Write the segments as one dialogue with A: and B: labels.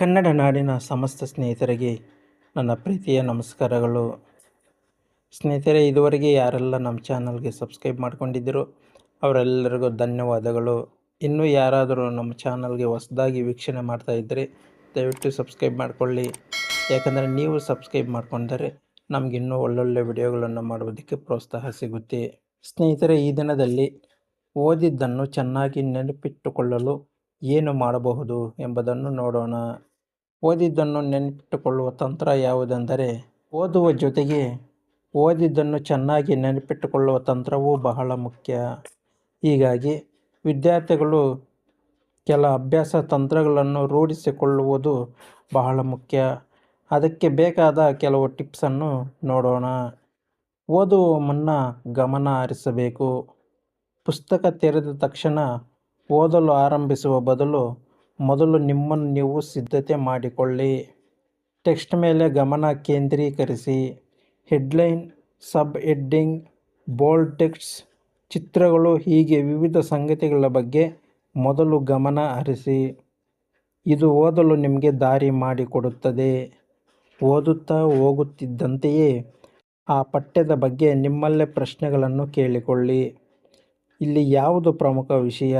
A: ಕನ್ನಡ ನಾಡಿನ ಸಮಸ್ತ ಸ್ನೇಹಿತರಿಗೆ ನನ್ನ ಪ್ರೀತಿಯ ನಮಸ್ಕಾರಗಳು. ಸ್ನೇಹಿತರೆ, ಇದುವರೆಗೆ ಯಾರೆಲ್ಲ ನಮ್ಮ ಚಾನಲ್ಗೆ ಸಬ್ಸ್ಕ್ರೈಬ್ ಮಾಡಿಕೊಂಡಿದ್ದರು ಅವರೆಲ್ಲರಿಗೂ ಧನ್ಯವಾದಗಳು. ಇನ್ನೂ ಯಾರಾದರೂ ನಮ್ಮ ಚಾನಲ್ಗೆ ಹೊಸದಾಗಿ ವೀಕ್ಷಣೆ ಮಾಡ್ತಾ ಇದ್ದರೆ ದಯವಿಟ್ಟು ಸಬ್ಸ್ಕ್ರೈಬ್ ಮಾಡಿಕೊಳ್ಳಿ. ಯಾಕಂದರೆ ನೀವು ಸಬ್ಸ್ಕ್ರೈಬ್ ಮಾಡಿಕೊಂಡರೆ ನಮಗಿನ್ನೂ ಒಳ್ಳೊಳ್ಳೆ ವಿಡಿಯೋಗಳನ್ನು ಮಾಡುವುದಕ್ಕೆ ಪ್ರೋತ್ಸಾಹ ಸಿಗುತ್ತೆ. ಸ್ನೇಹಿತರೆ, ಈ ದಿನದಲ್ಲಿ ಓದಿದ್ದನ್ನು ಚೆನ್ನಾಗಿ ನೆನಪಿಟ್ಟುಕೊಳ್ಳಲು ಏನು ಮಾಡಬಹುದು ಎಂಬುದನ್ನು ನೋಡೋಣ. ಓದಿದ್ದನ್ನು ನೆನಪಿಟ್ಟುಕೊಳ್ಳುವ ತಂತ್ರ ಯಾವುದೆಂದರೆ, ಓದುವ ಜೊತೆಗೆ ಓದಿದ್ದನ್ನು ಚೆನ್ನಾಗಿ ನೆನಪಿಟ್ಟುಕೊಳ್ಳುವ ತಂತ್ರವೂ ಬಹಳ ಮುಖ್ಯ. ಹೀಗಾಗಿ ವಿದ್ಯಾರ್ಥಿಗಳು ಕೆಲ ಅಭ್ಯಾಸ ತಂತ್ರಗಳನ್ನು ರೂಢಿಸಿಕೊಳ್ಳುವುದು ಬಹಳ ಮುಖ್ಯ. ಅದಕ್ಕೆ ಬೇಕಾದ ಕೆಲವು ಟಿಪ್ಸನ್ನು ನೋಡೋಣ. ಓದುವ ಮುನ್ನ ಗಮನ ಹರಿಸಬೇಕು. ಪುಸ್ತಕ ತೆರೆದ ತಕ್ಷಣ ಓದಲು ಆರಂಭಿಸುವ ಬದಲು ಮೊದಲು ನಿಮ್ಮನ್ನು ನೀವು ಸಿದ್ಧತೆ ಮಾಡಿಕೊಳ್ಳಿ. ಟೆಕ್ಸ್ಟ್ ಮೇಲೆ ಗಮನ ಕೇಂದ್ರೀಕರಿಸಿ. ಹೆಡ್ಲೈನ್, ಸಬ್ ಎಡ್ಡಿಂಗ್ ಬೋಲ್ಡ್ ಟೆಕ್ಸ್ಟ್, ಚಿತ್ರಗಳು ಹೀಗೆ ವಿವಿಧ ಸಂಗತಿಗಳ ಬಗ್ಗೆ ಮೊದಲು ಗಮನ ಹರಿಸಿ. ಇದು ಓದಲು ನಿಮಗೆ ದಾರಿ ಮಾಡಿಕೊಡುತ್ತದೆ. ಓದುತ್ತಾ ಹೋಗುತ್ತಿದ್ದಂತೆಯೇ ಆ ಪಠ್ಯದ ಬಗ್ಗೆ ನಿಮ್ಮಲ್ಲೇ ಪ್ರಶ್ನೆಗಳನ್ನು ಕೇಳಿಕೊಳ್ಳಿ. ಇಲ್ಲಿ ಯಾವುದು ಪ್ರಮುಖ ವಿಷಯ?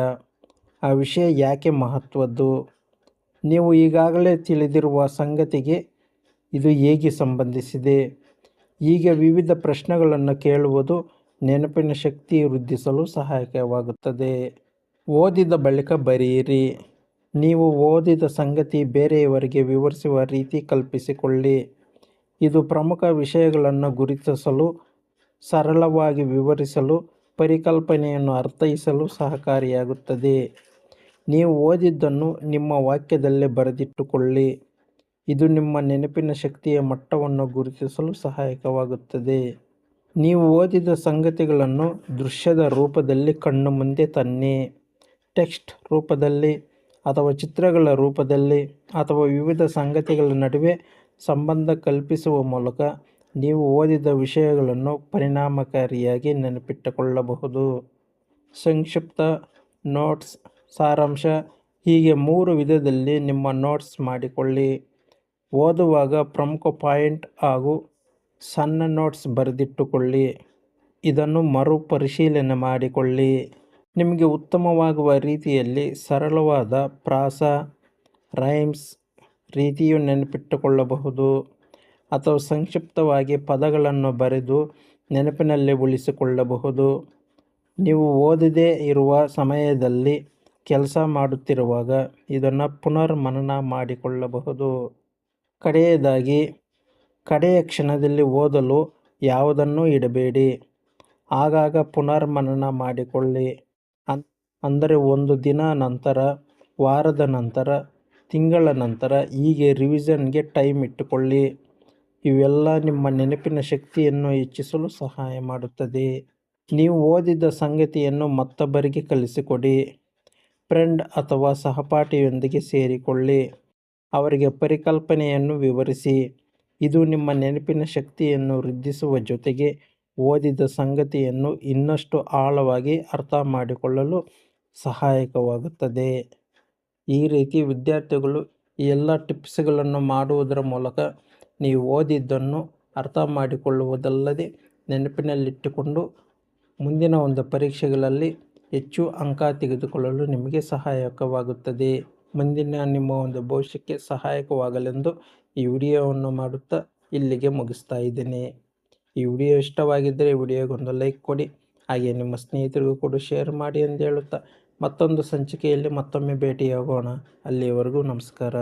A: ಆ ವಿಷಯ ಯಾಕೆ ಮಹತ್ವದ್ದು? ನೀವು ಈಗಾಗಲೇ ತಿಳಿದಿರುವ ಸಂಗತಿಗೆ ಇದು ಹೇಗೆ ಸಂಬಂಧಿಸಿದೆ? ಹೀಗೆ ವಿವಿಧ ಪ್ರಶ್ನೆಗಳನ್ನು ಕೇಳುವುದು ನೆನಪಿನ ಶಕ್ತಿ ವೃದ್ಧಿಸಲು ಸಹಾಯಕವಾಗುತ್ತದೆ. ಓದಿದ ಬಳಿಕ ಬರೆಯಿರಿ. ನೀವು ಓದಿದ ಸಂಗತಿ ಬೇರೆಯವರಿಗೆ ವಿವರಿಸುವ ರೀತಿ ಕಲ್ಪಿಸಿಕೊಳ್ಳಿ. ಇದು ಪ್ರಮುಖ ವಿಷಯಗಳನ್ನು ಗುರುತಿಸಲು, ಸರಳವಾಗಿ ವಿವರಿಸಲು, ಪರಿಕಲ್ಪನೆಯನ್ನು ಅರ್ಥೈಸಲು ಸಹಕಾರಿಯಾಗುತ್ತದೆ. ನೀವು ಓದಿದ್ದನ್ನು ನಿಮ್ಮ ವಾಕ್ಯದಲ್ಲೇ ಬರೆದಿಟ್ಟುಕೊಳ್ಳಿ. ಇದು ನಿಮ್ಮ ನೆನಪಿನ ಶಕ್ತಿಯ ಮಟ್ಟವನ್ನು ಗುರುತಿಸಲು ಸಹಾಯಕವಾಗುತ್ತದೆ. ನೀವು ಓದಿದ ಸಂಗತಿಗಳನ್ನು ದೃಶ್ಯದ ರೂಪದಲ್ಲಿ ಕಣ್ಣು ಮುಂದೆ ತನ್ನಿ. ಟೆಕ್ಸ್ಟ್ ರೂಪದಲ್ಲಿ ಅಥವಾ ಚಿತ್ರಗಳ ರೂಪದಲ್ಲಿ ಅಥವಾ ವಿವಿಧ ಸಂಗತಿಗಳ ನಡುವೆ ಸಂಬಂಧ ಕಲ್ಪಿಸುವ ಮೂಲಕ ನೀವು ಓದಿದ ವಿಷಯಗಳನ್ನು ಪರಿಣಾಮಕಾರಿಯಾಗಿ ನೆನಪಿಟ್ಟುಕೊಳ್ಳಬಹುದು. ಸಂಕ್ಷಿಪ್ತ ನೋಟ್ಸ್. ಸಾರಾಂಶ. ಹೀಗೆ ಮೂರು ವಿಧದಲ್ಲಿ ನಿಮ್ಮ ನೋಟ್ಸ್ ಮಾಡಿಕೊಳ್ಳಿ. ಓದುವಾಗ ಪ್ರಮುಖ ಪಾಯಿಂಟ್ ಹಾಗೂ ಸಣ್ಣ ನೋಟ್ಸ್ ಬರೆದಿಟ್ಟುಕೊಳ್ಳಿ. ಇದನ್ನು ಮರುಪರಿಶೀಲನೆ ಮಾಡಿಕೊಳ್ಳಿ. ನಿಮಗೆ ಉತ್ತಮವಾಗುವ ರೀತಿಯಲ್ಲಿ ಸರಳವಾದ ಪ್ರಾಸ ರೈಮ್ಸ್ ರೀತಿಯು ನೆನಪಿಟ್ಟುಕೊಳ್ಳಬಹುದು. ಅಥವಾ ಸಂಕ್ಷಿಪ್ತವಾಗಿ ಪದಗಳನ್ನು ಬರೆದು ನೆನಪಿನಲ್ಲಿ ಉಳಿಸಿಕೊಳ್ಳಬಹುದು. ನೀವು ಓದದೇ ಇರುವ ಸಮಯದಲ್ಲಿ ಕೆಲಸ ಮಾಡುತ್ತಿರುವಾಗ ಇದನ್ನು ಪುನರ್ ಮನನ ಮಾಡಿಕೊಳ್ಳಬಹುದು. ಕಡೆಯದಾಗಿ, ಕಡೆಯ ಕ್ಷಣದಲ್ಲಿ ಓದಲು ಯಾವುದನ್ನು ಇಡಬೇಡಿ. ಆಗಾಗ ಪುನರ್ ಮನನ ಮಾಡಿಕೊಳ್ಳಿ ಅಂದರೆ ಒಂದು ದಿನ ನಂತರ, ವಾರದ ನಂತರ, ತಿಂಗಳ ನಂತರ ಹೀಗೆ ರಿವಿಷನ್ಗೆ ಟೈಮ್ ಇಟ್ಟುಕೊಳ್ಳಿ. ಇವೆಲ್ಲ ನಿಮ್ಮ ನೆನಪಿನ ಶಕ್ತಿಯನ್ನು ಹೆಚ್ಚಿಸಲು ಸಹಾಯ ಮಾಡುತ್ತದೆ. ನೀವು ಓದಿದ ಸಂಗತಿಯನ್ನು ಮತ್ತೊಬ್ಬರಿಗೆ ಕಲಿಸಿಕೊಡಿ. ಫ್ರೆಂಡ್ ಅಥವಾ ಸಹಪಾಠಿಯೊಂದಿಗೆ ಸೇರಿಕೊಳ್ಳಿ. ಅವರಿಗೆ ಪರಿಕಲ್ಪನೆಯನ್ನು ವಿವರಿಸಿ. ಇದು ನಿಮ್ಮ ನೆನಪಿನ ಶಕ್ತಿಯನ್ನು ವೃದ್ಧಿಸುವ ಜೊತೆಗೆ ಓದಿದ ಸಂಗತಿಯನ್ನು ಇನ್ನಷ್ಟು ಆಳವಾಗಿ ಅರ್ಥ ಮಾಡಿಕೊಳ್ಳಲು ಸಹಾಯಕವಾಗುತ್ತದೆ. ಈ ರೀತಿ ವಿದ್ಯಾರ್ಥಿಗಳು ಎಲ್ಲ ಟಿಪ್ಸ್ಗಳನ್ನು ಮಾಡುವುದರ ಮೂಲಕ ನೀವು ಓದಿದ್ದನ್ನು ಅರ್ಥ ಮಾಡಿಕೊಳ್ಳುವುದಲ್ಲದೆ ನೆನಪಿನಲ್ಲಿಟ್ಟುಕೊಂಡು ಮುಂದಿನ ಒಂದು ಪರೀಕ್ಷೆಗಳಲ್ಲಿ ಹೆಚ್ಚು ಅಂಕ ತೆಗೆದುಕೊಳ್ಳಲು ನಿಮಗೆ ಸಹಾಯಕವಾಗುತ್ತದೆ. ಮುಂದಿನ ನಿಮ್ಮ ಒಂದು ಭವಿಷ್ಯಕ್ಕೆ ಸಹಾಯಕವಾಗಲೆಂದು ಈ ವಿಡಿಯೋವನ್ನು ಮಾಡುತ್ತಾ ಇಲ್ಲಿಗೆ ಮುಗಿಸ್ತಾ ಇದ್ದೇನೆ. ಈ ವಿಡಿಯೋ ಇಷ್ಟವಾಗಿದ್ದರೆ ವಿಡಿಯೋಗೊಂದು ಲೈಕ್ ಕೊಡಿ ಹಾಗೆ ನಿಮ್ಮ ಸ್ನೇಹಿತರಿಗೂ ಕೂಡ ಶೇರ್ ಮಾಡಿ ಅಂತ ಹೇಳುತ್ತಾ ಮತ್ತೊಂದು ಸಂಚಿಕೆಯಲ್ಲಿ ಮತ್ತೊಮ್ಮೆ ಭೇಟಿಯಾಗೋಣ. ಅಲ್ಲಿಯವರೆಗೂ ನಮಸ್ಕಾರ.